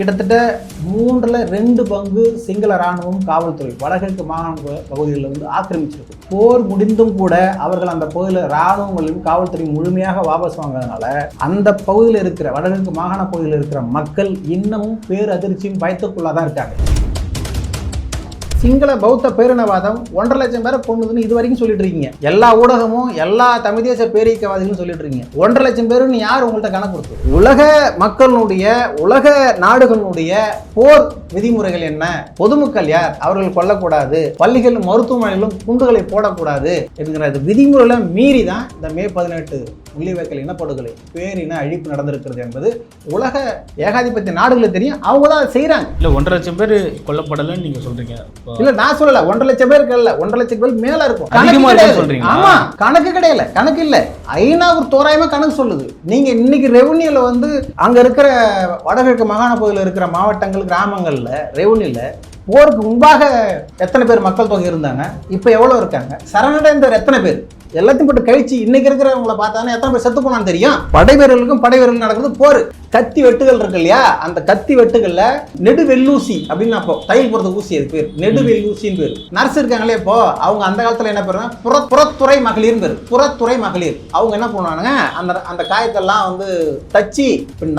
கிட்டத்தட்ட மூன்றில் ரெண்டு பங்கு சிங்கள இராணுவம் காவல்துறை வடகிழக்கு மாகாண பகுதிகளில் வந்து ஆக்கிரமிச்சிருக்கு. போர் முடிந்தும் கூட அவர்கள் அந்த பகுதியில் ராணுவங்களையும் காவல்துறையும் முழுமையாக வாபஸ் வாங்குறதுனால அந்த பகுதியில் இருக்கிற வடகிழக்கு மாகாண பகுதியில் இருக்கிற மக்கள் இன்னமும் பேரதிர்ச்சியும் பயத்துக்குள்ளாதான் தான் இருக்காங்க. சிங்கள பௌத்த பேரினவாதம் ஒன்றரை லட்சம் பேரை கொண்டுதுன்னு இது வரைக்கும் சொல்லிட்டு இருக்கீங்க. எல்லா ஊடகமும் எல்லா தமிழ் தேச பேரியக்கவாதிகளும் சொல்லிட்டு இருக்கீங்க. ஒன்றரை லட்சம் பேருன்னு யார் உங்கள்கிட்ட கணக்கு கொடுத்து உலக மக்களுடைய உலக நாடுகளுடைய போர் விதிமுறைகள் என்ன? பொதுமக்கள் யார்? அவர்கள் கொல்லக்கூடாது. பள்ளிகளும் மருத்துவமனைகளும் குண்டுகளை போடக்கூடாது என்கிற விதிமுறைகளை மீறி தான் இந்த மே பதினெட்டு உள்ளிவைக்கல் இனப்படுகொலை பேரின அழிப்பு நடந்திருக்கிறது என்பது உலக ஏகாதிபத்திய நாடுகளுக்கு தெரியும். அவங்க தான் செய்கிறாங்க இல்லை ஒன்றரை லட்சம் பேர் கொல்லப்படலைன்னு நீங்கள் சொல்கிறீங்க இப்போ இல்ல நான் சொல்லல ஒன்றரை லட்சம் பேருக்கு இல்ல ஒன்றரை லட்சம் பேர் மேல இருக்கும். கணக்கு. சொல்றீங்களா? ஆமா கணக்கு கிடையாது கணக்கு இல்ல. ஐநா ஒரு தோராயமா கணக்கு சொல்லுது. நீங்க இன்னைக்கு ரெவன்யூல வந்து அங்க இருக்கிற வடகிழக்கு மாகாண பகுதியில் இருக்கிற மாவட்டங்கள் கிராமங்கள்ல ரெவன்யூல போருக்கு முன்பாக எத்தனை பேர் மக்கள் தொகை இருந்தாங்க? இப்போ எவ்வளவு இருக்காங்க? சரணடைந்தவர் எத்தனை பேர்? எல்லாத்தையும் போட்டு கழிச்சு இன்னைக்கு இருக்கிறவங்கள பார்த்தானே எத்தனை பேர் செத்து போனான்னு தெரியும். படை வீரர்களுக்கும் படை வீரர்கள் நடக்கிறது போர். கத்தி வெட்டுகள் இருக்கு இல்லையா? அந்த கத்தி வெட்டுகள்ல நெடு வெள்ளூசி அப்படின்னு அப்போ தையல் போடுறது ஊசி அது பேர். நெடு வெள்ளூசின்னு பேர். நர்ஸ் இருக்காங்களே இப்போ அவங்க அந்த காலத்துல என்ன பேருனா புற புறத்துறை மகளிர் பேர். புறத்துறை மகளிர். அவங்க என்ன பண்ணுவானுங்க அந்த அந்த காயத்தெல்லாம் வந்து தச்சு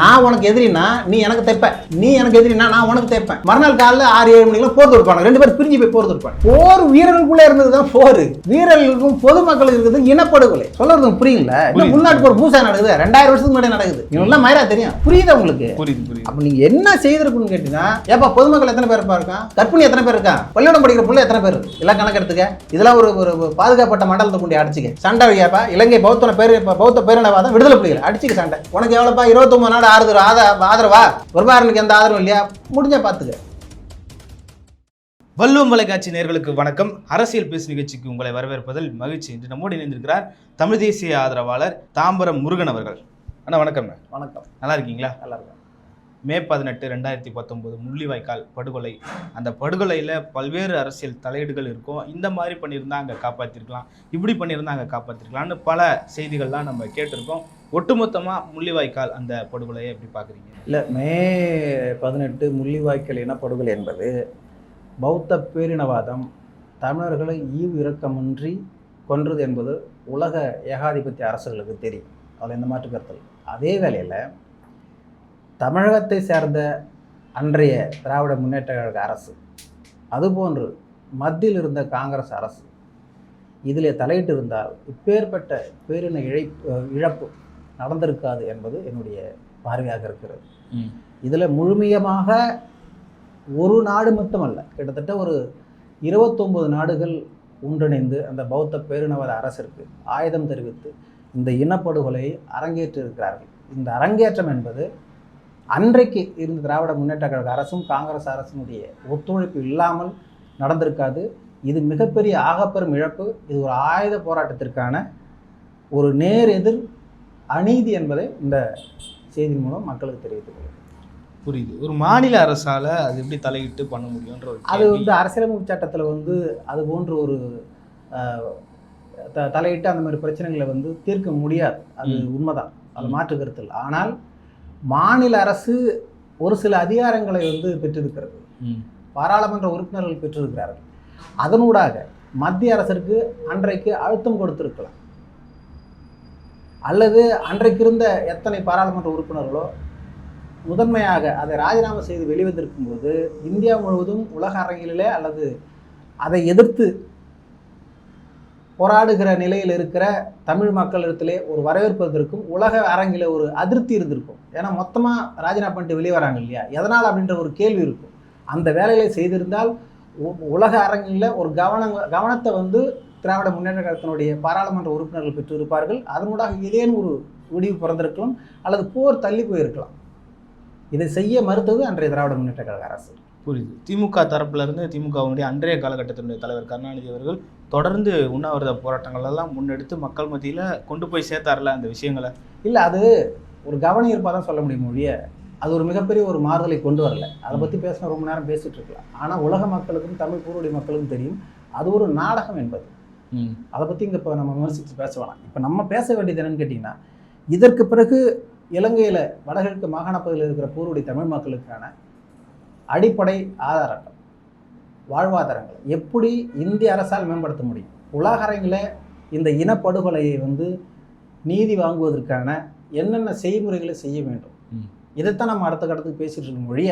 நான் உனக்கு எதிரினா நீ எனக்கு தைப்ப. நீ எனக்கு எதிரினா நான் உனக்கு தைப்பேன் மறுநாள் காலைல ஆறு ஏழு மணிக்கெல்லாம் போர் தொடுப்பாங்க ரெண்டு பேரும் பிரிஞ்சு போய் போர் தொடுப்பாங்க போர் வீரர்களுக்குள்ள இருந்தது தான் போர். வீரர்களுக்கும் பொதுமக்களுக்கு இருக்கிறது இனப்படுகொலை. சொல்றது புரியுங்களா. உள்நாட்டுக்கு ஒரு பூசா நடக்குது. ரெண்டாயிரம் வருஷத்துக்கு முன்னாடி நடக்குது. இவங்கெல்லாம் மயிரா தெரியும். புரியுதா உங்களுக்கு? புரியுது புரியுது. அப்ப நீங்க என்ன செய்திருக்குன்னு கேட்டீங்கன்னா ஏப்பா பொதுமக்கள் எத்தனை பேர் இருக்கான் கற்பிணி எத்தனை பேர் இருக்கான் பள்ளிக்கூடம் படிக்கிற புள்ள எத்தனை பேர்? எல்லாம் கணக்கு எடுத்துக்க இதெல்லாம் ஒரு ஒரு பாதுகாப்பட்ட மண்டலத்தை கொண்டு அடிச்சுக்க. சண்டை வையாப்பா இலங்கை பௌத்தன பேர் பௌத்த பேரினவாதம் விடுதலை புலிகள். அடிச்சுக்க சண்டை. உனக்கு எவ்வளோப்பா? இருபத்தொம்பது நாடு ஆறுதல் ஆதா ஆதரவா? பிரபாரனுக்கு எந்த ஆதரவும் இல்லையா? முடிஞ்சா பாத்துக்க. வள்ளுவம் தொலைக்காட்சி நேர்களுக்கு வணக்கம். அரசியல் பேசு நிகழ்ச்சிக்கு உங்களை வரவேற்பதில் மகிழ்ச்சி. இன்று நம்மோடு இணைந்திருக்கிறார் தமிழ் தேசிய ஆதரவாளர் தாம்பரம் முருகன் அவர்கள். அண்ணா வணக்கம். வணக்கம். நல்லா இருக்கீங்களா நல்லா இருக்கும் மே பதினெட்டு ரெண்டாயிரத்தி பத்தொம்போது முள்ளிவாய்க்கால் படுகொலை. அந்த படுகொலையில் பல்வேறு அரசியல் தலையீடுகள் இருக்கும். இந்த மாதிரி பண்ணியிருந்தா அங்கே காப்பாற்றிருக்கலாம் இப்படி பண்ணியிருந்தா அங்கே காப்பாற்றிருக்கலாம்னு பல செய்திகள்லாம் நம்ம கேட்டிருக்கோம். ஒட்டுமொத்தமாக முள்ளிவாய்க்கால் அந்த படுகொலையை எப்படி பார்க்குறீங்க? இல்லை மே பதினெட்டு முள்ளிவாய்க்கல் இனப்படுகொலை என்பது பௌத்த பேரினவாதம் தமிழர்களை ஈவு இரக்கமின்றி கொன்றது என்பது உலக ஏகாதிபத்திய அரசுகளுக்கு தெரியும். அதில் எந்த மாற்று கருத்து. அதே வேளையில் தமிழகத்தை சேர்ந்த அன்றைய திராவிட முன்னேற்ற கழக அரசு அதுபோன்று மத்தியில் இருந்த காங்கிரஸ் அரசு இதில் தலையிட்டு இருந்தால் இப்பேற்பட்ட பேரின இழைப்பு இழப்பு நடந்திருக்காது என்பது என்னுடைய பார்வையாக இருக்கிறது. இதில் முழுமையமாக ஒரு நாடு மட்டுமல்ல கிட்டத்தட்ட ஒரு இருபத்தொம்பது நாடுகள் ஒன்றிணைந்து அந்த பௌத்த பேரினவாத அரசிற்கு ஆயுதம் தெரிவித்து இந்த இனப்படுகொலையை அரங்கேற்றிருக்கிறார்கள். இந்த அரங்கேற்றம் என்பது அன்றைக்கு இருந்த திராவிட முன்னேற்ற கழக அரசும் காங்கிரஸ் அரசினுடைய ஒத்துழைப்பு இல்லாமல் நடந்திருக்காது. இது மிகப்பெரிய ஆகப்பெரும் இழப்பு. இது ஒரு ஆயுத போராட்டத்திற்கான ஒரு நேர் எதிர் அநீதி என்பதை இந்த செய்தி மூலம் மக்களுக்கு தெரிவித்துக் புரியுது. ஒரு மாநில அரசால அது எப்படி தலையிட்டு பண்ண முடியுன்ற ஒரு அது. வந்து அரசியலமைப்பு சட்டத்தில் வந்து அது போன்ற ஒரு த- தலையிட்டு அந்த மாதிரி பிரச்சனைகளை வந்து தீர்க்க முடியாது. அது. உண்மைதான். அது. மாற்று கருத்து இல்லை ஆனால் மாநில அரசு ஒரு சில அதிகாரங்களை வந்து பெற்றிருக்கிறது. பாராளுமன்ற உறுப்பினர்கள் பெற்றிருக்கிறார்கள். அதனூடாக மத்திய அரசிற்கு அன்றைக்கு அழுத்தம் கொடுத்திருக்கலாம். அல்லது அன்றைக்கு இருந்த எத்தனை பாராளுமன்ற உறுப்பினர்களோ முதன்மையாக அதை ராஜினாமா செய்து வெளிவந்திருக்கும் போது இந்தியா முழுவதும் உலக அரங்கிலே அல்லது அதை எதிர்த்து போராடுகிற நிலையில் இருக்கிற தமிழ் மக்களிடத்திலே ஒரு வரவேற்பதற்கும் உலக அரங்கில் ஒரு அதிருப்தி இருந்திருக்கும். ஏன்னா மொத்தமாக ராஜினாமா பண்ணிட்டு வெளியே வராங்க இல்லையா? எதனால் அப்படின்ற ஒரு கேள்வி இருக்கும். அந்த வேலைகளை செய்திருந்தால் உ- உலக அரங்கில் ஒரு கவன கவனத்தை வந்து திராவிட முன்னேற்ற கழகத்தினுடைய பாராளுமன்ற உறுப்பினர்கள் பெற்றிருப்பார்கள். அதனூடாக ஏதேனும் ஒரு முடிவு பிறந்திருக்கலாம் அல்லது போர் தள்ளி போயிருக்கலாம். இதை செய்ய மறுத்தது அன்றைய திராவிட முன்னேற்ற கழக அரசு. புரியுது. திமுக தரப்பிலிருந்து திமுகவுடைய அன்றைய காலகட்டத்தினுடைய தலைவர் கருணாநிதி அவர்கள் தொடர்ந்து உண்ணாவிரத போராட்டங்கள் எல்லாம் முன்னெடுத்து மக்கள் மத்தியில கொண்டு போய் சேர்த்தார்ல அந்த விஷயங்களை? இல்லை அது ஒரு கவன ஈர்ப்பாக தான் சொல்ல முடியும் மொழிய அது ஒரு மிகப்பெரிய ஒரு மாறுதலை கொண்டு வரல. அதை பற்றி பேசினா ரொம்ப நேரம் பேசிட்டு இருக்கலாம். ஆனால் உலக மக்களுக்கும் தமிழ் பூர்வடி மக்களுக்கும் தெரியும் அது ஒரு நாடகம் என்பது. அதை பற்றி இங்கே இப்போ நம்ம விமர்சித்து பேச வேணாம். இப்போ நம்ம பேச வேண்டியது என்னன்னு கேட்டிங்கன்னா இதற்கு பிறகு இலங்கையில் வடகிழக்கு மாகாண பகுதியில் இருக்கிற பூர்வடி தமிழ் மக்களுக்கான அடிப்படை ஆதாரங்கள். வாழ்வாதாரங்கள். எப்படி இந்திய அரசால் மேம்படுத்த முடியும்? உலக அரங்கில் இந்த இனப்படுகொலையை வந்து நீதி வாங்குவதற்கான என்னென்ன செய்முறைகளை செய்ய வேண்டும். இதைத்தான் நம்ம அடுத்த கட்டத்துக்கு பேசிட்டு இருக்கோம் ஒழிய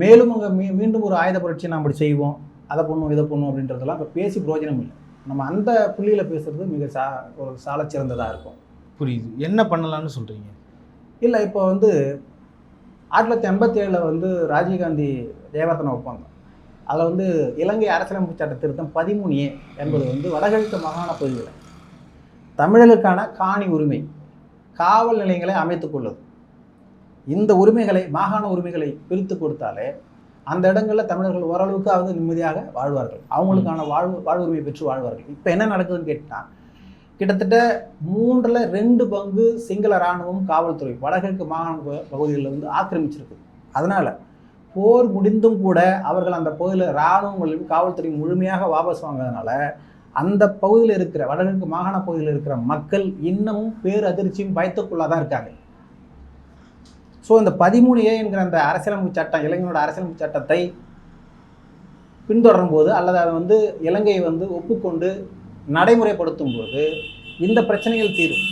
மேலும் அங்கே மீ மீண்டும் ஒரு ஆயுத புரட்சி நாம் அப்படி செய்வோம் அதை பண்ணுவோம் இதை பண்ணுவோம் அப்படின்றதெல்லாம் இப்போ பேசி பிரயோஜனம் இல்லை. நம்ம அந்த புள்ளியில் பேசுறது மிக சா ஒரு சாலச் சிறந்ததாக இருக்கும். புரியுது. என்ன பண்ணலாம்னு சொல்றீங்க? இல்லை இப்போ வந்து ஆயிரத்தி தொள்ளாயிரத்தி எண்பத்தி ஏழில் வந்து ராஜீவ்காந்தி ஜெயவர்தன ஒப்பந்தம். அதில் வந்து இலங்கை அரசியலமைப்பு சட்ட திருத்தம் பதிமூணு ஏ என்பது வந்து வடகிழக்கு மாகாண பகுதிகளில் தமிழர்களுக்கான காணி உரிமை காவல் நிலையங்களை அமைத்துக் கொள்ளுது. இந்த உரிமைகளை மாகாண உரிமைகளை பிரித்து கொடுத்தாலே அந்த இடங்களில் தமிழர்கள் ஓரளவுக்காவது நிம்மதியாக வாழ்வார்கள். அவங்களுக்கான வாழ்வு வாழ்வுரிமை பெற்று வாழ்வார்கள். இப்போ என்ன நடக்குதுன்னு கேட்டால் கிட்டத்தட்ட மூன்றில் ரெண்டு பங்கு சிங்கள இராணுவம் காவல்துறை வடகிழக்கு மாகாண பகுதிகளில் வந்து ஆக்கிரமிச்சிருக்கு அதனால் போர் முடிந்தும் கூட அவர்கள் அந்த பகுதியில் இராணுவங்களையும் காவல்துறையும் முழுமையாக வாபஸ் வாங்கிறதுனால அந்த பகுதியில் இருக்கிற வடகிழக்கு மாகாண பகுதியில் இருக்கிற மக்கள் இன்னமும் பேர் அதிர்ச்சியும் பயத்துக்குள்ளாக தான் இருக்காங்க. ஸோ இந்த பதிமூணு ஏ என்கிற அந்த அரசியலமைப்பு சட்டம் இளைஞனோட அரசியலமைப்பு சட்டத்தை பின்தொடரும் போது அல்லது அதை வந்து இலங்கையை வந்து ஒப்புக்கொண்டு நடைமுறைப்படுத்தும் போது இந்த பிரச்சனைகள் தீரும்.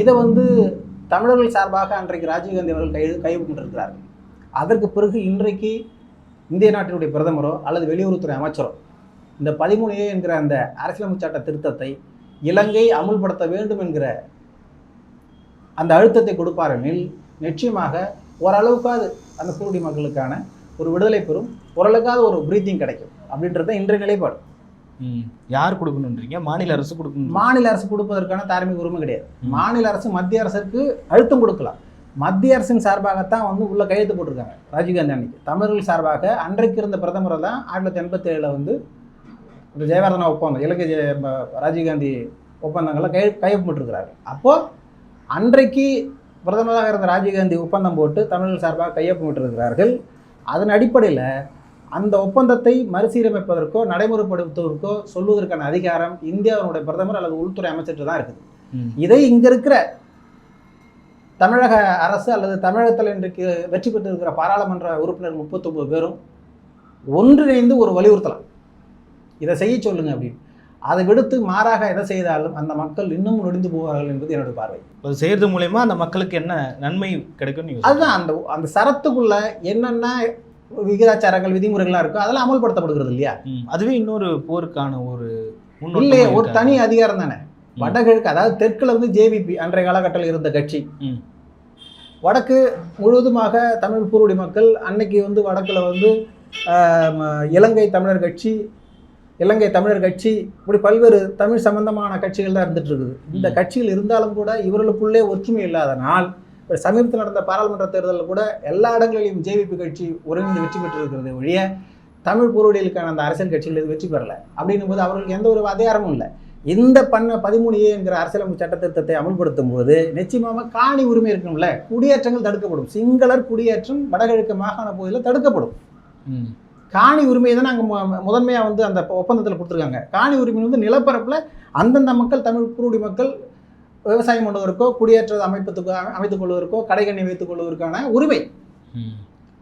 இதை வந்து தமிழர்கள் சார்பாக அன்றைக்கு ராஜீவ்காந்தி அவர்கள் கை கைவிட்டிருக்கிறார்கள் அதற்கு பிறகு இன்றைக்கு இந்திய நாட்டினுடைய பிரதமரோ அல்லது வெளியுறவுத்துறை அமைச்சரோ இந்த பதிமூணு என்கிற அந்த அரசியலமைப்பு சட்ட திருத்தத்தை இலங்கை அமுல்படுத்த வேண்டும் என்கிற அந்த அழுத்தத்தை கொடுப்பாரெனில் நிச்சயமாக ஓரளவுக்காவது அந்த குருடி மக்களுக்கான ஒரு விடுதலை பெறும் ஓரளவுக்காவது ஒரு பிரீத்திங் கிடைக்கும் அப்படின்றது இன்றைய நிலைப்பாடு. யார் கொடுக்கணுன்றீங்க? மாநில அரசு கொடுக்கணும் மாநில அரசு கொடுப்பதற்கான தார்மீக உரிமை கிடையாது. மாநில அரசு மத்திய அரசுக்கு அழுத்தம் கொடுக்கலாம். மத்திய அரசின் சார்பாகத்தான் வந்து உள்ள கையெழுத்து போட்டிருக்காங்க. ராஜீவ்காந்தி அன்னைக்கு. தமிழர்கள் சார்பாக அன்றைக்கு இருந்த பிரதமரை தான் ஆயிரத்தி தொள்ளாயிரத்தி எண்பத்தி ஏழில் வந்து இந்த ஜெயவர்தனா ஒப்பந்தம் இலங்கை ஜெய- ராஜீவ்காந்தி ஒப்பந்தங்களை கை கையொப்பமிட்டிருக்கிறாரு. அப்போது அன்றைக்கு பிரதமராக இருந்த ராஜீவ்காந்தி ஒப்பந்தம் போட்டு தமிழர்கள் சார்பாக கையொப்பமிட்டிருக்கிறார்கள். அதன் அடிப்படையில் அந்த ஒப்பந்தத்தை மறுசீரமைப்பதற்கோ நடைமுறைப்படுத்துவதற்கோ சொல்வதற்கான அதிகாரம் இந்தியாவினுடைய பிரதமர் அல்லது உள்துறை அமைச்சர்கிட்ட தான் இருக்குது. இதை இங்க இருக்கிற தமிழக அரசு அல்லது தமிழகத்தில் இன்றைக்கு வெற்றி பெற்றிருக்கிற பாராளுமன்ற உறுப்பினர் முப்பத்தொன்பது பேரும் ஒன்றிணைந்து ஒரு வலியுறுத்தலாம் இதை செய்ய சொல்லுங்க அப்படின்னு அதை விடுத்து மாறாக எதை செய்தாலும் அந்த மக்கள் இன்னும் நொடிந்து போவார்கள் என்பது என்னுடைய பார்வை அது செய்யறது மூலயமா அந்த மக்களுக்கு என்ன நன்மை கிடைக்கும் அதுதான் அந்த அந்த சரத்துக்குள்ள என்னென்ன விகிதாச்சாரங்கள் விதிமுறைகள்லாம் இருக்கோ அதெல்லாம் அமல்படுத்தப்படுகிறது இல்லையா. அதுவே இன்னொரு போருக்கான ஒரு இல்லையே ஒரு. தனி அதிகாரம் தானே. வடகிழக்கு அதாவது தெற்குல வந்து ஜேவிபி அன்றைய காலகட்டத்தில் இருந்த கட்சி. வடக்கு முழுவதுமாக தமிழ் பூர்வடி மக்கள் அன்னைக்கு வந்து வடக்குல வந்து இலங்கை தமிழர் கட்சி இலங்கை தமிழர் கட்சி இப்படி பல்வேறு தமிழ் சம்பந்தமான கட்சிகள் தான் இருந்துட்டு இருக்குது. இந்த. கட்சிகள் இருந்தாலும் கூட இவர்களுக்குள்ளே ஒற்றுமை இல்லாதனால் இப்ப சமீபத்தில் நடந்த பாராளுமன்ற தேர்தலில் கூட எல்லா இடங்களிலும் ஜேவிபி கட்சி ஒருங்கிணைந்து வெற்றி பெற்றிருக்கிறது ஒழிய தமிழ் பூர்வடிகளுக்கான அந்த அரசியல் கட்சிகள் இது வெற்றி பெறல. அப்படின்னும் போது அவர்களுக்கு எந்த ஒரு அதிகாரமும் இல்லை. இந்த பண்ண பதிமூணு ஏ என்கிற அரசியலமைப்பு சட்ட திருத்தத்தை அமல்படுத்தும் போது நிச்சயமாக காணி உரிமை இருக்கும்ல? குடியேற்றங்கள் தடுக்கப்படும். சிங்களர் குடியேற்றம் வடகிழக்கு மாகாண பகுதியில் தடுக்கப்படும். காணி உரிமையை தான் நாங்கள் முதன்மையாக வந்து அந்த ஒப்பந்தத்தில் கொடுத்துருக்காங்க. காணி உரிமை வந்து நிலப்பரப்பில் அந்தந்த மக்கள் தமிழ் குருடி மக்கள் விவசாயம் பண்ணுவதற்கோ குடியேற்ற அமைப்பதுக்கு அமைத்துக் கொள்வதற்கோ கடைகண்ணி வைத்துக் கொள்வதற்கான உரிமை.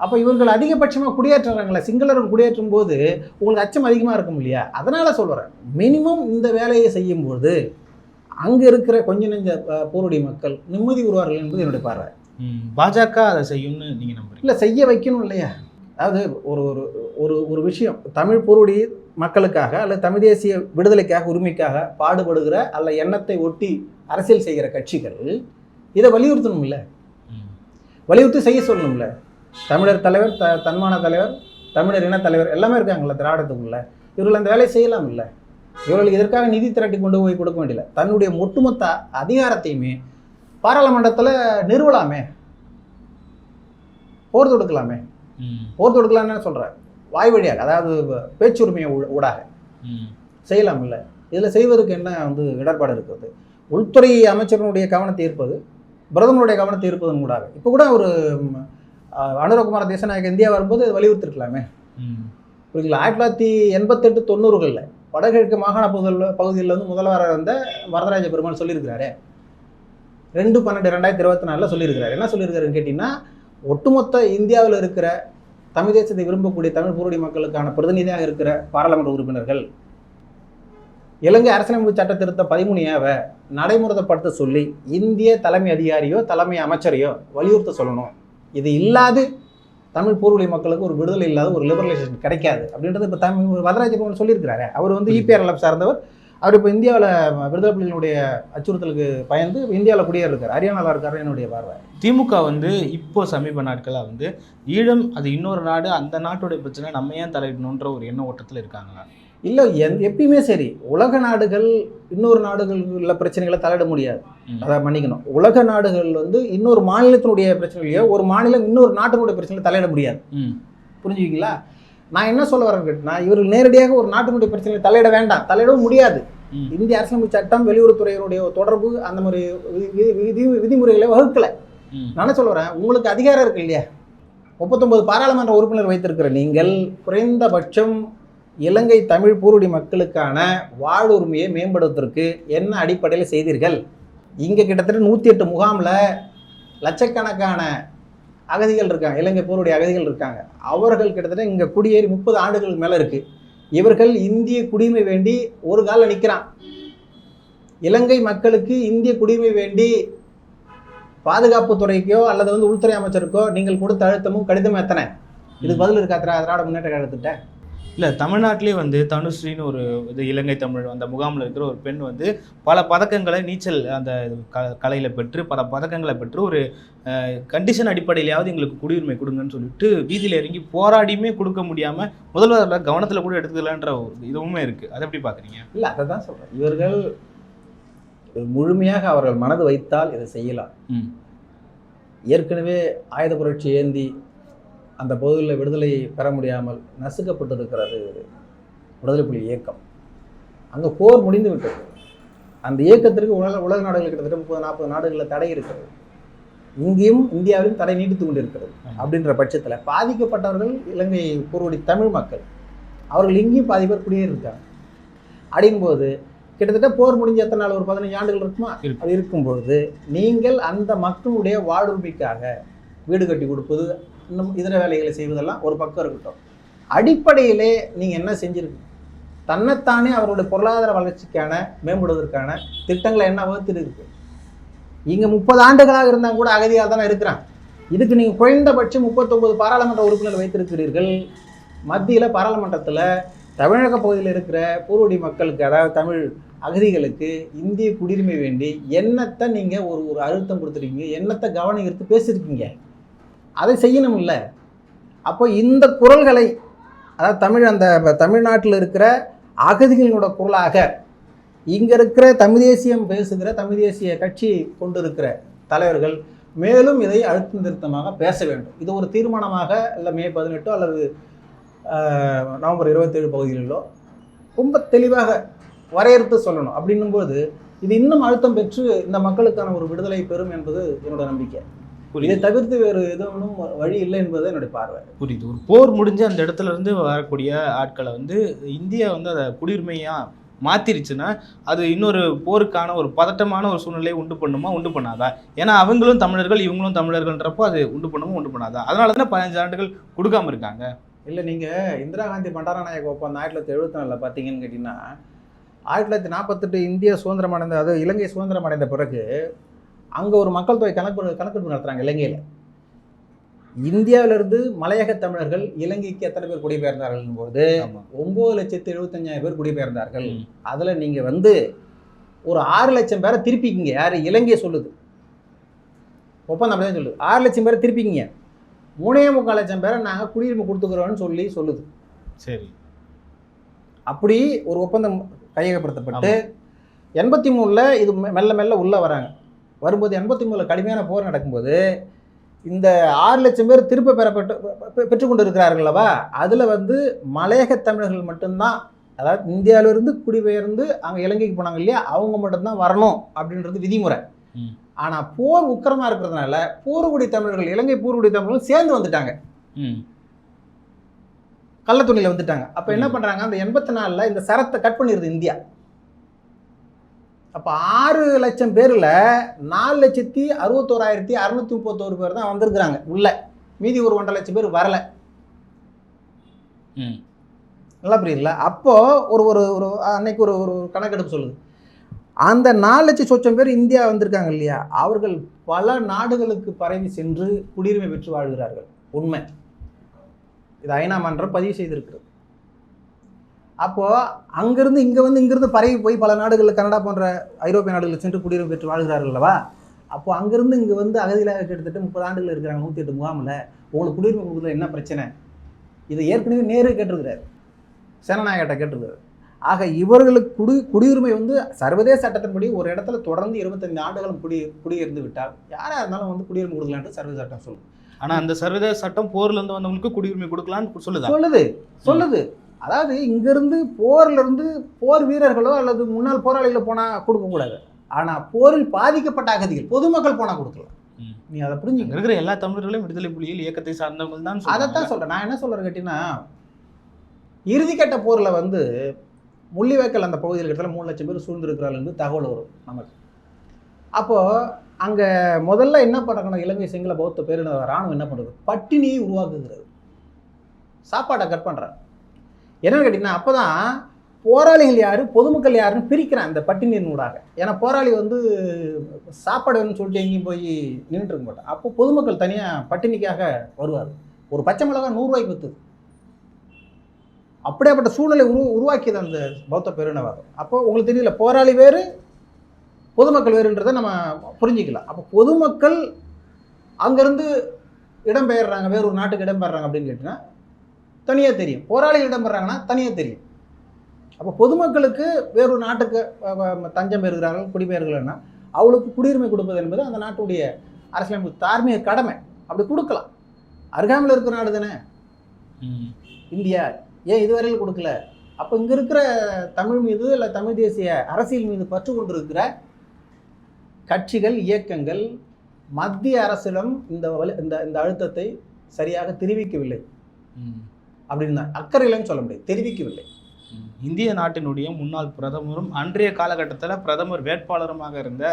அப்போ இவர்கள் அதிகபட்சமாக குடியேற்றுறாங்களே சிங்களர்கள் குடியேற்றும் போது உங்களுக்கு அச்சம் அதிகமாக இருக்கும் இல்லையா? அதனால சொல்கிறேன் மினிமம் இந்த வேலையை செய்யும்போது அங்கே இருக்கிற கொஞ்ச நெஞ்ச போருடைய மக்கள் நிம்மதி உருவார்கள் என்பது என்னுடைய பார்வை. பாஜக அதை செய்யும்னு நீங்க நம்புறீங்க. இல்லை செய்ய வைக்கணும் இல்லையா? அதாவது ஒரு ஒரு ஒரு ஒரு விஷயம் தமிழ் பொருடி மக்களுக்காக அல்லது தமிழ் தேசிய விடுதலைக்காக உரிமைக்காக பாடுபடுகிற அல்ல எண்ணத்தை ஒட்டி அரசியல் செய்கிற கட்சிகள் இதை வலியுறுத்தணும் இல்லை ம். வலியுறுத்தி செய்ய சொல்லணும்ல? தமிழர் தலைவர் த தன்மான தலைவர் தமிழர் இன தலைவர் எல்லாமே இருக்காங்கல்ல திராவிடத்துக்குள்ள. இவர்கள் அந்த வேலையை செய்யலாம் இல்லை. இவர்களுக்கு இதற்காக நிதி திரட்டி கொண்டு போய் கொடுக்க வேண்டியதில்லை. தன்னுடைய ஒட்டுமொத்த அதிகாரத்தையுமே பாராளுமன்றத்தில் நிறுவலாமே. போர் தொடுக்கலாமே. போர் தொடுக்கலாம்னு சொல்கிறேன் வாய் வழியாக அதாவது பேச்சுரிமையை ஊடாக. செய்யலாம் இல்லை. இதில் செய்வதற்கு என்ன வந்து இடர்பாடு இருக்கிறது? உள்துறை அமைச்சரினுடைய கவனத்தை ஈர்ப்பது பிரதமருடைய கவனத்தை ஈர்ப்பதன் கூடாக இப்போ கூட ஒரு அனுரகுமார தேசநாயக இந்தியா வரும்போது வலியுறுத்திருக்கலாமே. புரியுங்களா ஆயிரத்தி தொள்ளாயிரத்தி எண்பத்தெட்டு தொண்ணூறுகளில் வடகிழக்கு மாகாண பகுதியில் பகுதியில் வந்து முதல்வராக இருந்த வரதராஜ பெருமாள் சொல்லியிருக்கிறாரு. ரெண்டு பன்னெண்டு ரெண்டாயிரத்தி இருபத்தி நாலில் சொல்லியிருக்கிறாரு. என்ன சொல்லியிருக்காருன்னு கேட்டிங்கன்னா ஒட்டுமொத்த இந்தியாவில் இருக்கிற தமிழ் தேசத்தை விரும்பக்கூடிய தமிழ் பூர்வடி மக்களுக்கான பிரதிநிதியாக இருக்கிற பாராளுமன்ற உறுப்பினர்கள் இலங்கை அரசியலமைப்பு சட்ட திருத்த பதிமூணு ஏவை நடைமுறைப்படுத்த சொல்லி இந்திய தலைமை அதிகாரியோ தலைமை அமைச்சரையோ வலியுறுத்த சொல்லணும். இது இல்லாது தமிழ் பூர்வீக மக்களுக்கு ஒரு விடுதலை இல்லாத ஒரு லிபரலைசேஷன் கிடைக்காது. அப்படின்றது இப்போ தமிழ் வரதராஜ பவன் சொல்லியிருக்கிறாரு. அவர் வந்து இபிஆர்எல்எஃப் சார்ந்தவர். அவர் இப்போ இந்தியாவில் விடுதலை புலிகளுடைய அச்சுறுத்தலுக்கு பயந்து இந்தியாவில் குடியேறி இருக்கார் ஹரியானாவில் இருக்காரு என்னுடைய பார்வை. திமுக வந்து இப்போ சமீப நாட்களாக வந்து ஈழம் அது இன்னொரு நாடு அந்த நாட்டுடைய பிரச்சனை நம்ம ஏன் தலையிடணுன்ற ஒரு எண்ண ஓட்டத்தில் இருக்காங்களா? இல்லை எந் எப்பயுமே சரி. உலக நாடுகள் இன்னொரு நாடுகள் உள்ள பிரச்சனைகளை தலையிட முடியாது. அதை மன்னிக்கணும். உலக நாடுகள் வந்து இன்னொரு மாநிலத்தினுடைய பிரச்சனைகளையோ ஒரு மாநிலம் இன்னொரு நாட்டினுடைய பிரச்சனைகளை தலையிட முடியாது. புரிஞ்சுக்கிங்களா? நான் என்ன சொல்ல வரேன் கேட்டினா இவர்கள் நேரடியாக ஒரு நாட்டினுடைய பிரச்சனைகளை தலையிட வேண்டாம். தலையிடவும் முடியாது. இந்திய அரசியலமைப்பு சட்டம் வெளியுறவுத்துறையினுடைய தொடர்பு அந்த மாதிரி விதி விதிமுறைகளை வகுக்கல. நான் என்ன சொல்ல வரேன்? உங்களுக்கு அதிகாரம் இருக்கு இல்லையா? முப்பத்தொன்பது பாராளுமன்ற உறுப்பினர் வைத்திருக்கிற நீங்கள் குறைந்தபட்சம் இலங்கை தமிழ் பூருடி மக்களுக்கான வாழ்வுரிமையை மேம்படுத்துவதற்கு என்ன அடிப்படையில் செய்தீர்கள்? இங்கே கிட்டத்தட்ட நூற்றி எட்டு முகாமில் லட்சக்கணக்கான அகதிகள் இருக்காங்க இலங்கை போருடைய அகதிகள் இருக்காங்க. அவர்கள் கிட்டத்தட்ட இங்கே குடியேறி முப்பது ஆண்டுகளுக்கு மேலே இருக்குது இவர்கள் இந்திய குடியுரிமை வேண்டி ஒரு காலில் நிற்கிறான் இலங்கை மக்களுக்கு இந்திய குடியுரிமை வேண்டி பாதுகாப்புத்துறைக்கோ அல்லது வந்து உள்துறை அமைச்சருக்கோ நீங்கள் கொடுத்த அழுத்தமும் கடிதமும் எத்தனை? இதுக்கு பதில் இருக்கா? அதனால் திராவிட முன்னேற்ற கழகத்திட்ட இல்லை தமிழ்நாட்டிலே வந்து தனுஸ்ரீன்னு ஒரு இது இலங்கை தமிழ் அந்த முகாமில் இருக்கிற ஒரு பெண் வந்து பல பதக்கங்களை நீச்சல் அந்த க கலையில் பெற்று பல பதக்கங்களை பெற்று ஒரு கண்டிஷன் அடிப்படையிலாவது எங்களுக்கு குடியுரிமை கொடுங்கன்னு சொல்லிட்டு வீதியில் இறங்கி போராடியுமே கொடுக்க முடியாமல் முதல்வர் கவனத்தில் கூட எடுத்துக்கலான்ற ஒரு இதுவுமே இருக்குது அதை எப்படி பார்க்குறீங்க இல்லை அதை தான் சொல்கிறேன் இவர்கள் முழுமையாக அவர்கள் மனது வைத்தால் இதை செய்யலாம். ஏற்கனவே ஆயுத புரட்சி ஏந்தி அந்த பகுதியில் விடுதலை பெற முடியாமல் நசுக்கப்பட்டிருக்கிறது விடுதலை புலி இயக்கம். அங்கே போர் முடிந்து விட்டது. அந்த இயக்கத்திற்கு உலக உலக நாடுகள் கிட்டத்தட்ட முப்பது நாற்பது நாடுகளில் தடை இருக்கிறது இங்கேயும் இந்தியாவிலும் தடை நீடித்து கொண்டிருக்கிறது அப்படின்ற பட்சத்தில் பாதிக்கப்பட்டவர்கள் இலங்கை பூர்வடி தமிழ் மக்கள். அவர்கள் இங்கேயும் பாதி பேர் குடியேறி இருக்காங்க. அப்படிங்கும்போது கிட்டத்தட்ட போர் முடிஞ்ச எத்தனை நாள்? ஒரு பதினஞ்சு ஆண்டுகள் இருக்குமா. அது இருக்கும்பொழுது நீங்கள் அந்த மக்களுடைய வாழ்வுரிமைக்காக வீடு கட்டி கொடுப்பது இன்னும் இதர வேலைகளை செய்வதெல்லாம் ஒரு பக்கம் இருக்கட்டும். அடிப்படையிலே நீங்கள் என்ன செஞ்சுருக்கீங்க? தன்னைத்தானே அவருடைய பொருளாதார வளர்ச்சிக்கான மேம்படுவதற்கான திட்டங்களை என்ன வகுத்துட்டு இருக்கு? இங்கே முப்பது ஆண்டுகளாக இருந்தால் கூட அகதியாக தானே இருக்கிறான். இதுக்கு நீங்கள் குறைந்தபட்சம் முப்பத்தொம்பது பாராளுமன்ற உறுப்பினர் வைத்திருக்கிறீர்கள். மத்தியில் பாராளுமன்றத்தில் தமிழக பகுதியில் இருக்கிற பூர்வடி மக்களுக்கு அதாவது தமிழ் அகதிகளுக்கு இந்திய குடியுரிமை வேண்டி என்னத்தை நீங்கள் ஒரு ஒரு அழுத்தம் கொடுத்துருக்கீங்க? என்னத்தை கவனம் எடுத்து பேசியிருக்கீங்க அதை செய்யணும் இல்லை அப்போ இந்த குரல்களை அதாவது தமிழ் அந்த தமிழ்நாட்டில் இருக்கிற அகதிகளோட குரலாக இங்கே இருக்கிற தமிழ் தேசியம் பேசுகிற தமிழ் தேசிய கட்சி கொண்டு இருக்கிற தலைவர்கள் மேலும் இதை அழுத்தம் திருத்தமாக பேச வேண்டும். இது ஒரு தீர்மானமாக இல்லை மே பதினெட்டோ அல்லது நவம்பர் இருபத்தேழு பகுதிகளிலோ ரொம்ப தெளிவாக வரையறுத்து சொல்லணும். அப்படின்னும்போது இது இன்னும் அழுத்தம் பெற்று இந்த மக்களுக்கான ஒரு விடுதலை பெறும் என்பது என்னோட நம்பிக்கை. இதை தவிர்த்து வேறு எதுவும் வழி இல்லை என்பது என்னுடைய பார்வை. புரியுது. ஒரு போர் முடிஞ்சு அந்த இடத்துல இருந்து வரக்கூடிய ஆட்களை வந்து இந்தியா வந்து அதை குடியுரிமையா மாத்திருச்சுன்னா அது இன்னொரு போருக்கான ஒரு பதட்டமான ஒரு சூழ்நிலையை உண்டு பண்ணுமா உண்டு பண்ணாதா? ஏன்னா அவங்களும் தமிழர்கள் இவங்களும் தமிழர்கள்ன்றப்போ அது உண்டு பண்ணுமா உண்டு பண்ணாதா? அதனால தானே பதினஞ்சு ஆண்டுகள் கொடுக்காம இருக்காங்க. இல்லை நீங்கள் இந்திரா காந்தி பண்டாரநாயக ஒப்பந்தம் ஆயிரத்தி தொள்ளாயிரத்தி எழுபத்தி நாலில் பார்த்தீங்கன்னு கேட்டிங்கன்னா ஆயிரத்தி தொள்ளாயிரத்தி நாற்பத்தெட்டு இந்திய சுதந்திரம் அடைந்த அது இலங்கை சுதந்திரம் அடைந்த பிறகு அங்கே ஒரு மக்கள் தொகை கணக்கு கணக்கெடுப்பு நடத்துகிறாங்க இலங்கையில். இந்தியாவிலிருந்து மலையக தமிழர்கள் இலங்கைக்கு எத்தனை பேர் குடிபெயர்ந்தார்கள் போது ஆமா. ஒம்பது லட்சத்து எழுபத்தஞ்சாயிரம் பேர் குடிபெயர்ந்தார்கள். அதில் நீங்கள் வந்து ஒரு ஆறு லட்சம் பேரை திருப்பிக்கிங்க. யார்? இலங்கையை சொல்லுது. ஒப்பந்தம் அப்படி தான் சொல்லுது. ஆறு லட்சம் பேரை திருப்பிக்கிங்க. மூணே முக்கால் லட்சம் பேரை நாங்கள் குடியுரிமை கொடுத்துக்கிறோன்னு சொல்லி சொல்லுது. சரி. அப்படி ஒரு ஒப்பந்தம் கையகப்படுத்தப்பட்டு எண்பத்தி மூணில் இது மெல்ல மெல்ல உள்ளே வராங்க. வரும்போது எண்பத்தி மூணில் கடுமையான போர் நடக்கும்போது இந்த ஆறு லட்சம் பேர் திரும்ப பெறப்பட்டு பெற்றுக்கொண்டு இருக்கிறார்கள் அல்லவா அதில் வந்து மலையக தமிழர்கள் மட்டும்தான் அதாவது இந்தியாவிலிருந்து குடிபெயர்ந்து அங்கே இலங்கைக்கு போனாங்க இல்லையா? அவங்க மட்டும்தான் வரணும் அப்படின்றது விதிமுறை. ஆனால் போர் உக்கிரமாக இருக்கிறதுனால பூர்வகுடி தமிழர்கள் இலங்கை பூர்வகுடி தமிழர்கள் சேர்ந்து வந்துட்டாங்க. கள்ளத்துணியில் வந்துட்டாங்க. அப்போ என்ன. பண்ணுறாங்க அந்த எண்பத்தி நாலில் இந்த சரத்தை கட் பண்ணிடுது இந்தியா. அப்போ ஆறு லட்சம் பேரில் நாலு லட்சத்தி அறுபத்தோராயிரத்தி அறுநூத்தி முப்பத்தோரு பேர் தான் வந்திருக்கிறாங்க. உள்ள. மீதி ஒரு ஒன்றரை லட்சம் பேர் வரல. ம். நல்லா புரியுதுல அப்போ ஒரு ஒரு ஒரு அன்னைக்கு ஒரு ஒரு கணக்கெடுப்பு சொல்லுது. அந்த நாலு லட்சம் சொச்சம் பேர் இந்தியா வந்திருக்காங்க இல்லையா? அவர்கள் பல நாடுகளுக்கு பரவி சென்று குடியுரிமை பெற்று வாழ்கிறார்கள். உண்மை. இது ஐநா மன்றம் பதிவு செய்திருக்கிறது. அப்போ அங்கிருந்து இங்க வந்து இங்கிருந்து பரவி போய் பல நாடுகளில் கனடா போன்ற ஐரோப்பிய நாடுகளில் சென்று குடியுரிமை பெற்று வாழ்கிறார்கள் அல்லவா? அப்போ அங்கிருந்து இங்க வந்து அகதியிலாக கிட்டத்தட்ட முப்பது ஆண்டுகள் இருக்கிறாங்க நூற்றி எட்டு முகாமில். உங்களுக்கு குடியுரிமை கொடுக்குறதுல என்ன பிரச்சனை? இதை ஏற்கனவே நேரு கேட்டிருக்கிறார். சேனநாயகட்ட கேட்டிருக்கிறார். ஆக இவர்களுக்கு குடி குடியுரிமை வந்து சர்வதேச சட்டத்தின்படி ஒரு இடத்துல தொடர்ந்து இருபத்தஞ்சு ஆண்டுகளும் குடி குடியிருந்து விட்டால் யாராக இருந்தாலும் வந்து குடியுரிமை கொடுக்கலான்ட்டு சர்வதேச சட்டம் சொல்லுது ஆனா அந்த சர்வதேச சட்டம் போர்ல இருந்து வந்தவங்களுக்கு குடியுரிமை கொடுக்கலாம்னு சொல்லுதா? சொல்லுது சொல்லுது. அதாவது இங்கிருந்து போர்ல இருந்து போர் வீரர்களோ அல்லது முன்னாள் போராளிகளோ போனா கொடுக்க கூடாது. ஆனா போரில் பாதிக்கப்பட்ட அகதிகள் பொதுமக்கள் போனா கொடுக்கலாம். நீ அதை புரிஞ்சுக்க. இருக்கிற எல்லா தமிழர்களும் விடுதலை புலிகள் இயக்கத்தை சார்ந்தவங்க தான் அதைத்தான் சொல்றேன். நான் என்ன சொல்றேன் கேட்டீங்கன்னா இறுதிக்கட்ட போர்ல வந்து முள்ளிவாய்க்கால் அந்த பகுதியில் கிட்டத்தட்ட மூணு லட்சம் பேர் சூழ்ந்திருக்கிறார்கள் தகவல் வரும் நமக்கு. அப்போ அங்க முதல்ல என்ன பண்ணணும் இலங்கை சிங்கள பௌத்த பேரின ராணுவம் என்ன பண்ணுறது பட்டினியை உருவாக்குகிறது. சாப்பாட்டை கட் பண்றாங்க. என்னன்னு கேட்டிங்கன்னா அப்பதான் போராளிகள் யார் பொதுமக்கள் யாருன்னு பிரிக்கிறான் இந்த பட்டினியின் ஊடாக. ஏன்னா போராளி வந்து சாப்பாடு வேணும்னு சொல்லிட்டு எங்கேயும் போய் நின்றுட்டு இருக்க மாட்டான் அப்போ பொதுமக்கள் தனியாக பட்டினிக்காக வருவார். ஒரு பச்சை மிளகா நூறுரூவாய்க்கு விற்றுது அப்படியாப்பட்ட சூழ்நிலை உரு உருவாக்கியது அந்த பௌத்த பெருநவாதம் அப்போ உங்களுக்கு தெரியல போராளி வேறு பொதுமக்கள் வேறுன்றதை நம்ம புரிஞ்சிக்கலாம். அப்போ பொதுமக்கள் அங்கேருந்து இடம்பெயர்றாங்க வேறு ஒரு நாட்டுக்கு இடம்பெயர்றாங்க அப்படின்னு கேட்டிங்கன்னா தனியாக தெரியும். போராளிகள் இடம்பெறாங்கன்னா தனியாக தெரியும். அப்போ பொதுமக்களுக்கு வேறொரு நாட்டுக்கு தஞ்சம் பெறுகிறார்கள் குடிபெயர்கள்னா அவளுக்கு குடியுரிமை கொடுப்பது என்பது அந்த நாட்டுடைய அரசியலமைப்பு தார்மீக கடமை. அப்படி கொடுக்கலாம். அருகாமையில் இருக்கிற நாடு தானே. இந்தியா. ஏன் இதுவரையில் கொடுக்கல? அப்போ இங்கே இருக்கிற தமிழ் மீது இல்லை தமிழ் தேசிய அரசியல் மீது பற்று கொண்டிருக்கிற கட்சிகள் இயக்கங்கள் மத்திய அரசிடம் இந்த இந்த இந்த அழுத்தத்தை சரியாக தெரிவிக்கவில்லை. அப்படின்னு தான் அக்கறை இல்லைன்னு சொல்ல முடியாது. தெரிவிக்கவில்லை. இந்திய நாட்டினுடைய முன்னாள் பிரதமரும் அன்றைய காலகட்டத்தில் பிரதமர் வேட்பாளருமாக இருந்த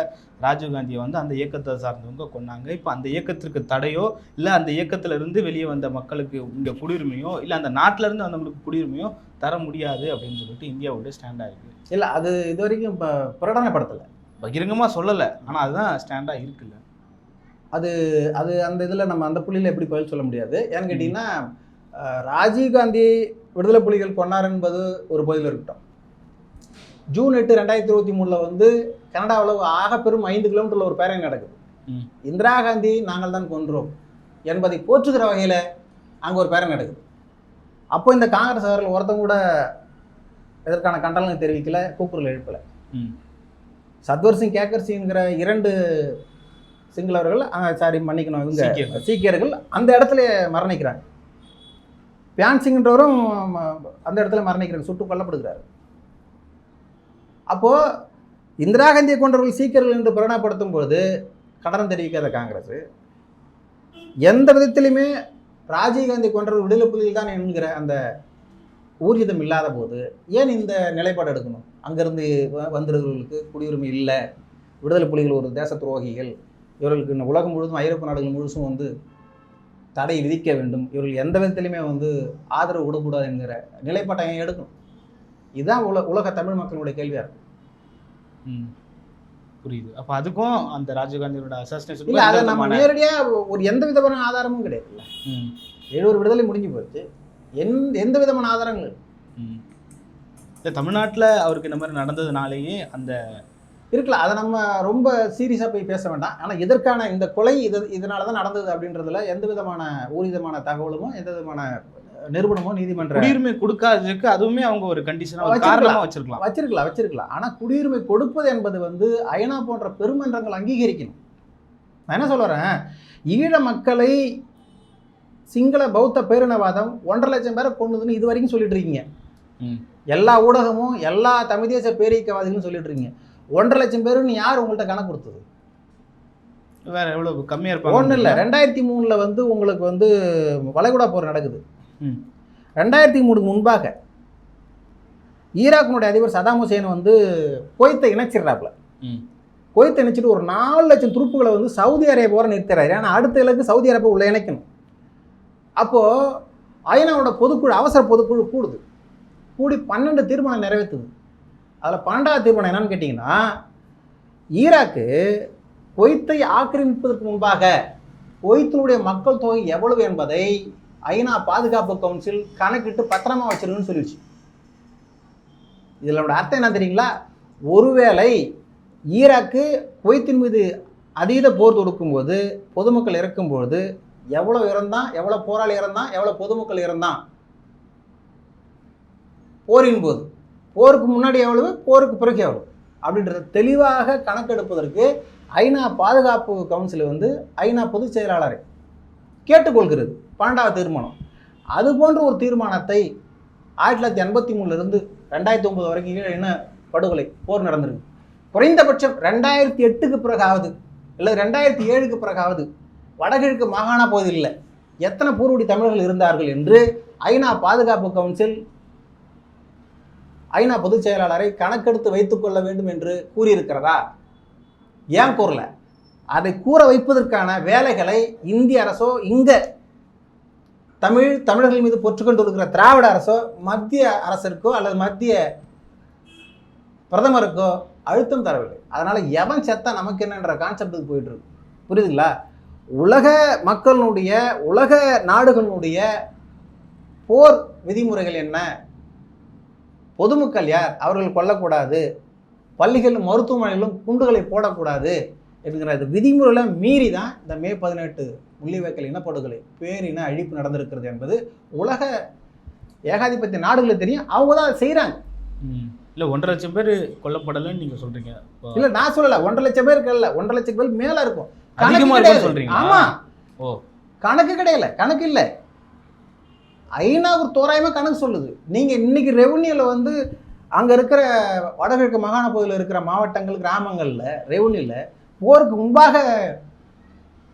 ராஜீவ்காந்தியை வந்து அந்த இயக்கத்தை சார்ந்தவங்க கொண்டாங்க இப்போ அந்த இயக்கத்திற்கு தடையோ இல்லை அந்த இயக்கத்துல இருந்து வெளியே வந்த மக்களுக்கு இங்கே குடியுரிமையோ இல்லை அந்த நாட்டுல இருந்து வந்தவங்களுக்கு குடியுரிமையோ தர முடியாது அப்படின்னு சொல்லிட்டு இந்தியாவுடைய ஸ்டாண்டாக இருக்கு. இல்லை அது இது வரைக்கும் இப்போ பிரகடனப்படுத்தலை. பகிரங்கமாக சொல்லலை. ஆனால் அதுதான் ஸ்டாண்டாக இருக்குல்ல. அது அது அந்த இதில் நம்ம அந்த புள்ளியில் எப்படி பதில் சொல்ல முடியாது? ஏன்னு கேட்டிங்கன்னா ராஜீவ்காந்தி விடுதலை புலிகள் கொண்டார் என்பது ஒரு பதில் இருக்கட்டும். ஜூன் எட்டு ரெண்டாயிரத்தி இருபத்தி மூணில் வந்து கனடாவில் ஆக பெரும் ஐந்து கிலோமீட்டரில் ஒரு பேரணி நடக்குது. இந்திரா காந்தி நாங்கள் தான் கொன்றோம் என்பதை போற்றுகிற வகையில் அங்கே ஒரு பேரணி நடக்குது. அப்போ இந்த காங்கிரஸ் அவர்கள் ஒருத்தங்க கூட இதற்கான கண்டனம் தெரிவிக்கல கூக்குரல் எழுப்பலை. சத்வர் சிங் கேக்கர் சிங்கிற இரண்டு சிங்களவர்கள் சாரி மன்னிக்கணும் இவங்க. சீக்கியர்கள் அந்த இடத்துல மரணிக்கிறாங்க. பியான்சிங்ன்றவரும் அந்த இடத்துல மரணிக்கிறாங்க சுட்டு கொல்லப்படுகிறார். அப்போது இந்திரா காந்தியை கொண்டவர்கள் சீக்கியர்கள் என்று பிரகடனப்படுத்தும் போது கண்டனம் தெரிவிக்காத காங்கிரஸ். எந்த விதத்திலையுமே ராஜீவ்காந்தி கொண்டவர்கள் விடுதலை புலிகள் தான் என்கிற அந்த ஊர்ஜிதம் இல்லாத போது ஏன் இந்த நிலைப்பாடு எடுக்கணும்? அங்கேருந்து வந்திருக்கிறவர்களுக்கு குடியுரிமை இல்லை. விடுதலை புலிகள் ஒரு தேச துரோகிகள். இவர்களுக்கு உலகம் முழுவதும் ஐரோப்பிய நாடுகள் முழுசும் வந்து தடை விதிக்க வேண்டும். இவர்கள் எந்த விதத்திலுமே வந்து ஆதரவு விடக்கூடாது என்கிற நிலைப்பாட்டை ஏன் எடுக்கணும். இதுதான் உல உலக தமிழ் மக்களுடைய கேள்வியாக இருக்கும் ம். புரியுது. அப்போ அதுக்கும் அந்த ராஜீவ்காந்தியோட இல்லை அசாசினேஷன் அதை நம்ம நேரடியாக ஒரு எந்த விதமான ஆதாரமும் கிடையாது. ம். எழுபது விடுதலை முடிஞ்சு போச்சு. எந் எந்த விதமான ஆதாரங்கள் இல்லை. ம். இல்லை தமிழ்நாட்டில் அவருக்கு இந்த மாதிரி நடந்ததுனாலேயே அந்த இருக்கலாம் அதை நம்ம ரொம்ப சீரியஸாக போய் பேச வேண்டாம். ஆனால் இதற்கான இந்த கொலை இது இதனால தான் நடந்தது அப்படின்றதுல எந்த விதமான ஊர்ஜிதமான தகவலுமோ எந்த விதமான நிறுவனமோ நீதிமன்ற குடியுரிமை கொடுக்காததுக்கு அதுவுமே அவங்க ஒரு கண்டிஷனாக வச்சிருக்கலாம். காரணமாக வச்சிருக்கலாம். வச்சிருக்கலாம் வச்சிருக்கலாம். ஆனால் குடியுரிமை கொடுப்பது என்பது வந்து ஐநா போன்ற பெருமன்றங்கள் அங்கீகரிக்கணும். நான் என்ன சொல்ல வரேன் ஈழ மக்களை சிங்கள பௌத்த பேரினவாதம் ஒன்றரை லட்சம் பேரை கொண்டுதுன்னு இது வரைக்கும் சொல்லிட்டு இருக்கீங்க. ம். எல்லா ஊடகமும் எல்லா தமிழ் தேச பேரியக்கவாதிகளும் சொல்லிட்டு இருக்கீங்க. ஒன்றரை லட்சம் பேருன்னு யார் உங்கள்கிட்ட கணக்கு கொடுத்தது? வேற எவ்வளவு கம்மியாக இருப்பாங்க? ஒன்றும் இல்லை. ரெண்டாயிரத்தி மூணில் வந்து உங்களுக்கு வந்து வளைகுடா போர் நடக்குது. ரெண்டாயிரத்தி மூணுக்கு முன்பாக ஈராக்கினுடைய அதிபர் சதாம் ஹுசேன் வந்து குவைத்தை இணைச்சிடுறாப்புல. ம். குவைத்தை இணைச்சிட்டு ஒரு நாலு லட்சம் துருப்புகளை வந்து சவுதி அரேபியாவோட நிறுத்துறாரு ஏன்னா அடுத்த இலக்கு சவுதி அரேபியா உள்ள இணைக்கணும். அப்போது ஐநாவோட பொதுக்குழு அவசர பொதுக்குழு கூடுது. கூடி பன்னெண்டு தீர்மானம் நிறைவேற்றுது. அதில் பன்னெண்டாவது தீர்மானம் என்னன்னு கேட்டிங்கன்னா ஈராக்கு கொய்த்தை ஆக்கிரமிப்பதற்கு முன்பாக கொய்த்தினுடைய மக்கள் தொகை எவ்வளவு என்பதை ஐநா பாதுகாப்பு கவுன்சில் கணக்கிட்டு பத்திரமா வச்சிருக்குன்னு சொல்லிடுச்சு. இதில் அர்த்தம் என்ன தெரியுங்களா? ஒருவேளை ஈராக்கு குவைத்தின் மீது அதீத போர் தொடுக்கும்போது பொதுமக்கள் இறக்கும்போது எவ்வளோ இறந்தான் எவ்வளோ போராளி இறந்தான் எவ்வளோ பொதுமக்கள் இறந்தான்? போரின் போது. போருக்கு முன்னாடி எவ்வளவு போருக்கு பிறகு எவ்வளவு? அப்படின்றத தெளிவாக கணக்கெடுப்பதற்கு ஐநா பாதுகாப்பு கவுன்சில் வந்து ஐநா பொதுச் செயலாளரை கேட்டுக்கொள்கிறது. பன்னெண்டாவது தீர்மானம். அது போன்ற ஒரு தீர்மானத்தை ஆயிரத்தி தொள்ளாயிரத்தி எண்பத்தி மூணுலேருந்து ரெண்டாயிரத்தி ஒம்பது வரைக்கும் என்ன இன படுகொலை போர் நடந்திருக்கு. குறைந்தபட்சம் ரெண்டாயிரத்தி எட்டுக்கு பிறகாவது இல்லை ரெண்டாயிரத்தி ஏழுக்கு பிறகாவது வடகிழக்கு மாகாண பகுதியில் எத்தனை பூர்வடி தமிழர்கள் இருந்தார்கள் என்று ஐநா பாதுகாப்பு கவுன்சில் ஐநா பொதுச் செயலாளரை கணக்கெடுத்து வைத்துக் கொள்ள வேண்டும் என்று கூறியிருக்கிறதா? ஏன் கூறல? அதை கூற வைப்பதற்கான வேலைகளை இந்திய அரசோ இங்க தமிழ் தமிழர்கள் மீது பொற்றுக்கொண்டு இருக்கிற திராவிட அரசோ மத்திய அரசிற்கோ அல்லது மத்திய பிரதமருக்கோ அழுத்தம் தரவில்லை. அதனால் எவன் செத்தா நமக்கு என்னன்ற கான்செப்டுக்கு போயிட்டு இருக்கு. புரியுதுங்களா? உலக மக்களுடைய உலக நாடுகளுடைய போர் விதிமுறைகள் என்ன? பொதுமக்கள் யார்? அவர்கள் கொல்லக்கூடாது. பள்ளிகளிலும் மருத்துவமனைகளிலும் குண்டுகளை போடக்கூடாது என்கிற இந்த விதிமுறைகளை மீறி தான் இந்த மே பதினெட்டு முள்ளிவாய்க்கல் இனப்படுகொலை பேரின அழிப்பு நடந்திருக்கிறது என்பது உலக ஏகாதிபத்திய நாடுகளுக்கு தெரியும். அவங்க தான் அதை செய்கிறாங்க. இல்ல ஒன்றரை லட்சம் பேர் கொல்லப்படலைன்னு நீங்க சொல்றீங்க. இப்போ இல்லை நான் சொல்லலை. ஒன்றரை லட்சம் பேருக்கு இல்லை ஒன்றரை லட்சம் பேர் மேலே இருக்கும். கணக்கு அதிகமா கிடையாது. இருக்கும்னு சொல்றீங்களா? ஆமா. ஓ. கணக்கு கிடையல. கணக்கு இல்லை. ஐநா ஒரு தோராயமா கணக்கு சொல்லுது. நீங்க இன்னைக்கு ரெவன்யூல வந்து அங்க இருக்கிற வடகிழக்கு மாகாண பகுதியில் இருக்கிற மாவட்டங்கள் கிராமங்கள்ல ரெவன்யூல போருக்கு முன்பாக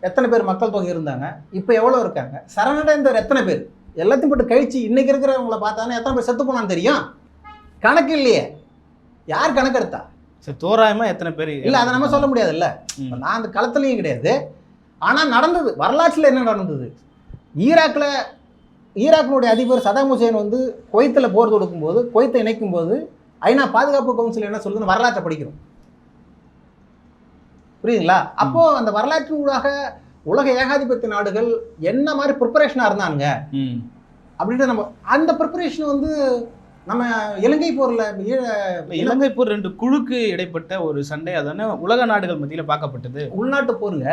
எத்தனை பேர் மக்கள் தொகை இருந்தாங்க? இப்போ எவ்வளோ இருக்காங்க? சரணடைந்தவர் எத்தனை பேர்? எல்லாத்தையும் போட்டு கழிச்சு இன்னைக்கு இருக்கிறவங்கள பார்த்தானே எத்தனை பேர் செத்து போனான்னு தெரியும். கணக்கு இல்லையே. யார் கணக்கு எடுத்தா சரி தோராயமா எத்தனை பேர் இல்லை அதை நம்ம சொல்ல முடியாதுல்ல. நான் அந்த களத்துலையும் கிடையாது. ஆனால் நடந்தது. வரலாற்றில் என்ன நடந்தது? ஈராக்கில் ஈராக்கினுடைய அதிபர் சதாம் ஹுசேன் வந்து குவைத்தில் போர் தொடுக்கும்போது குவைத்தை இணைக்கும் போது ஐநா பாதுகாப்பு கவுன்சில் என்ன சொல்லுதுன்னு வரலாற்றை படிக்கிறோம். புரியுதுங்களா? அப்போ அந்த வரலாற்று ஊடாக உலக ஏகாதிபத்திய நாடுகள் என்ன மாதிரி ப்ரிப்பரேஷனாக இருந்தாங்க ம். அப்படின்ட்டு நம்ம அந்த ப்ரிப்பரேஷன் வந்து நம்ம இலங்கை போரில் இலங்கை போர் ரெண்டு குழுக்கு இடைப்பட்ட ஒரு சண்டை அதானே உலக நாடுகள் மத்தியில பார்க்கப்பட்டது? உள்நாட்டு போருங்க.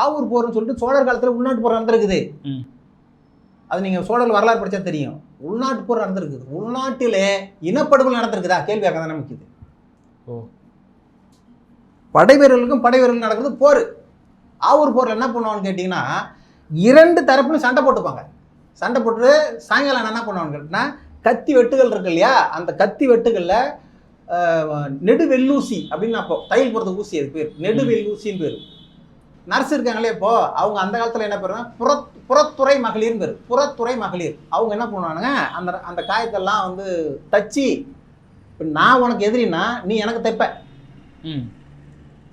ஆவூர் போர்னு சொல்லிட்டு சோழர் காலத்துல உள்நாட்டு போர் நடந்திருக்குது. அது நீங்க சோழர் வரலாறு படிச்சா தெரியும். உள்நாட்டு போர் நடந்திருக்குது. உள்நாட்டிலே இனப்படுகொலை நடந்திருக்குதா? கேள்வி அங்கே தான் நமக்கு இது ஓ. படை வீரர்களுக்கும் படை வீரர்களுக்கும் நடக்குது போர். ஆவூர் போரில் என்ன பண்ணுவான்னு கேட்டிங்கன்னா இரண்டு தரப்புலையும் சண்டை போட்டுப்பாங்க. சண்டை போட்டு சாயங்காலம் என்ன பண்ணுவான்னு கேட்டிங்கன்னா கத்தி வெட்டுகள் இருக்கு இல்லையா? அந்த கத்தி வெட்டுகளில் நெடு வெள்ளூசி அப்படின்னு அப்போ தையல் போடுறது ஊசி அது பேர். நெடு வெள்ளூசின்னு பேர். நர்ஸ் இருக்காங்களே இப்போ அவங்க அந்த காலத்தில் என்ன பேருனா புற புறத்துறை மகளிர்னு பேர். புறத்துறை மகளிர். அவங்க என்ன பண்ணுவானுங்க? அந்த அந்த காயத்தெல்லாம் வந்து தச்சு. இப்போ நான் உனக்கு எதிரின்னா நீ எனக்கு தைப்ப. ம்.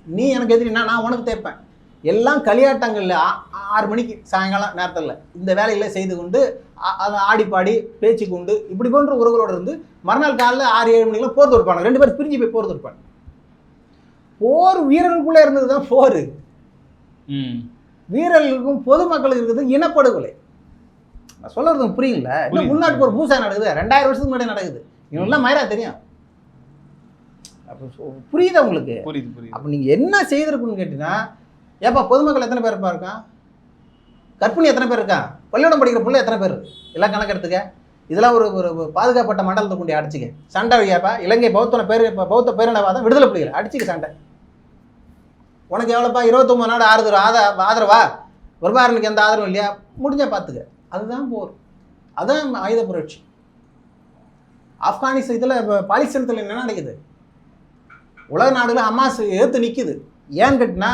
நீ எனக்கு எதிரினா நான் உனக்கு தைப்பேன் எல்லாம் களியாட்டங்கள்ல ஆறு மணிக்கு சாயங்காலம் நேரத்தில் இந்த வேலைகளை செய்து கொண்டு அதை ஆடி பாடி பேச்சு கொண்டு இப்படி போன்ற உறவுகளோடு இருந்து மறுநாள் காலைல ஆறு ஏழு மணிக்கெல்லாம் போர் தொடுப்பாங்க. ரெண்டு பேரும் பிரிஞ்சு போய் போர் தொடுப்பாங்க. போர் வீரர்களுக்குள்ளே இருந்தது தான் போர். ம். வீரர்களுக்கும் பொதுமக்களுக்கு இருக்கிறது இனப்படுகொலை. நான் உங்களுக்கு புரியல. இன்னும். உள்நாட்டு போர் பூசா நடக்குது ரெண்டாயிரம் வருஷத்துக்கு முன்னாடி நடக்குது. இவங்கெல்லாம் மயிரா தெரியும். அப்போ புரியுதா உங்களுக்கு? புரியுது புரியுது. அப்போ நீங்கள் என்ன செய்திருக்குன்னு கேட்டீங்கன்னா ஏப்பா பொதுமக்கள் எத்தனை பேர் இருப்பா இருக்கான் கர்ப்பிணி எத்தனை பேர் இருக்கா? பள்ளிக்கூடம் படிக்கிற பிள்ளை எத்தனை பேர் இருக்கு? எல்லாம் கணக்கெடுத்துக்க. இதெல்லாம் ஒரு ஒரு ஒரு பாதுகாப்பட்ட மண்டலத்தை கொண்டு அடிச்சுக்க. சண்டை வையாப்பா? இலங்கை பௌத்தன பேர் பௌத்த பேரினவாதம் விடுதலை புலிகள். அடிச்சுக்க சண்டை. உனக்கு எவ்வளோப்பா இருபத்தொம்பது நாடு ஆறுதல் ஆதா ஆதரவா? பிரபாரனுக்கு எந்த ஆதரவும் இல்லையா? முடிஞ்சால் பார்த்துக்க அதுதான் போர். அதுதான் ஆயுத புரட்சி. ஆப்கானிஸ்தான் இதில் பாலிஸ்தீனத்தில் என்ன நடக்குது? உலக நாடுகள் ஹமாஸ் எதிர்த்து நிற்குது ஏன்னு கேட்டினா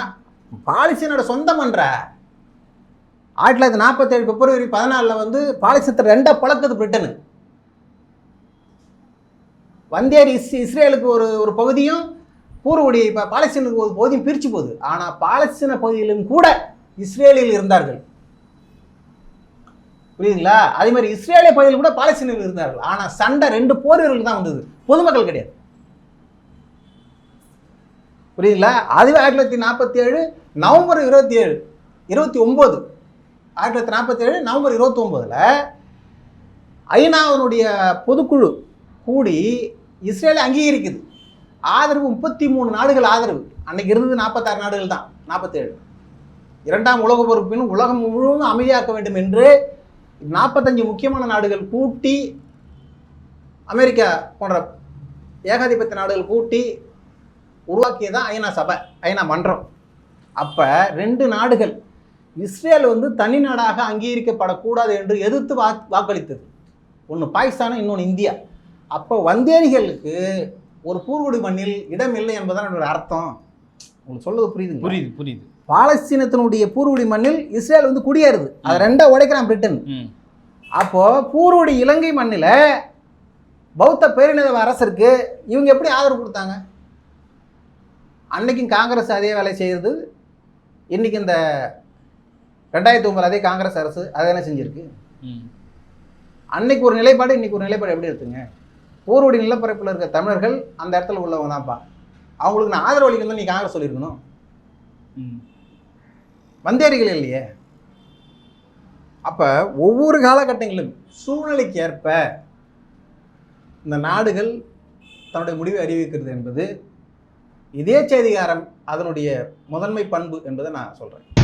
பாலிஸ்தீனோட சொந்தம் பண்ணுற ஆயிரத்தி தொள்ளாயிரத்தி நாற்பத்தேழு பிப்ரவரி பதினாலில் வந்து பாலிஸ்தீனத்தை ரெண்டாக பழக்குது பிரிட்டனு. வந்தேர் இஸ் இஸ்ரேலுக்கு ஒரு ஒரு பகுதியும் பூர்வடி இப்போ பாலஸ்தீனுக்கு ஒரு பகுதியும் பிரிச்சு போகுது. ஆனால் பாலஸ்தீன பகுதியிலும் கூட இஸ்ரேலில் இருந்தார்கள். புரியுதுங்களா? அதே மாதிரி இஸ்ரேலிய பகுதியில் கூட பாலஸ்தீனியர்கள் இருந்தார்கள். ஆனால் சண்டை ரெண்டு போர் வீரர்களுக்கு தான் வந்தது. பொதுமக்கள் கிடையாது. புரியுதுங்களா? அதுவே ஆயிரத்தி தொள்ளாயிரத்தி நாற்பத்தி ஏழு நவம்பர் இருபத்தி ஏழு இருபத்தி ஒம்பது ஆயிரத்தி தொள்ளாயிரத்தி நாற்பத்தி ஏழு நவம்பர் இருபத்தி ஒம்போதில் ஐநாவினுடைய பொதுக்குழு கூடி இஸ்ரேலை அங்கீகரிக்குது. ஆதரவு முப்பத்தி மூணு நாடுகள் ஆதரவு. அன்னைக்கு இருந்தது நாற்பத்தாறு நாடுகள் தான். நாற்பத்தேழு இரண்டாம் உலக போருக்கு உலகம் முழுவதும் அமைதியாக்க வேண்டும் என்று நாற்பத்தஞ்சு முக்கியமான நாடுகள் கூட்டி அமெரிக்கா போன்ற ஏகாதிபத்திய நாடுகள் கூட்டி உருவாக்கியதான் ஐநா சபை ஐநா மன்றம். அப்போ ரெண்டு நாடுகள் இஸ்ரேல் வந்து தனி நாடாக அங்கீகரிக்கப்படக்கூடாது என்று எதிர்த்து வா வாக்களித்தது. ஒன்று பாகிஸ்தானும் இன்னொன்று இந்தியா. அப்போ வந்தேரிகளுக்கு ஒரு பூர்வடி மண்ணில் இடம் இல்லை என்பதுதான் என்னோட அர்த்தம். உங்களுக்கு சொல்றது புரியுதுங்க புரியுது புரியுது. பாலஸ்தீனத்தினுடைய பூர்வடி மண்ணில் இஸ்ரேல் வந்து குடியேறுது. அதை ரெண்டா உடைக்கிறான் பிரிட்டன். ம். அப்போ பூர்வடி இலங்கை மண்ணில் பௌத்த பேரினவ அரசருக்கு இவங்க எப்படி ஆதரவு கொடுத்தாங்க? அன்னைக்கும் காங்கிரஸ் அதே வேலை செய்கிறது இன்னைக்கு இந்த ரெண்டாயிரத்தி ஒன்பது அதே காங்கிரஸ் அரசு அதை என்ன செஞ்சிருக்கு. அன்னைக்கு ஒரு நிலைப்பாடு இன்னைக்கு ஒரு நிலைப்பாடு எப்படி இருக்குங்க? போருடைய நிலப்பரப்பில் இருக்க தமிழர்கள் அந்த இடத்துல உள்ளவங்க தான்ப்பா. அவங்களுக்கு நான் ஆதரவு அளிக்கணும் நீ காங்கிரஸ் சொல்லியிருக்கணும். ம். வந்தேரிகள் இல்லையே. அப்போ ஒவ்வொரு காலகட்டங்களிலும் சூழ்நிலைக்கு ஏற்ப இந்த நாடுகள் தன்னுடைய முடிவை அறிவிக்கிறது என்பது இதே செய்திகாரம் அதனுடைய முதன்மை பண்பு என்பதை நான் சொல்கிறேன்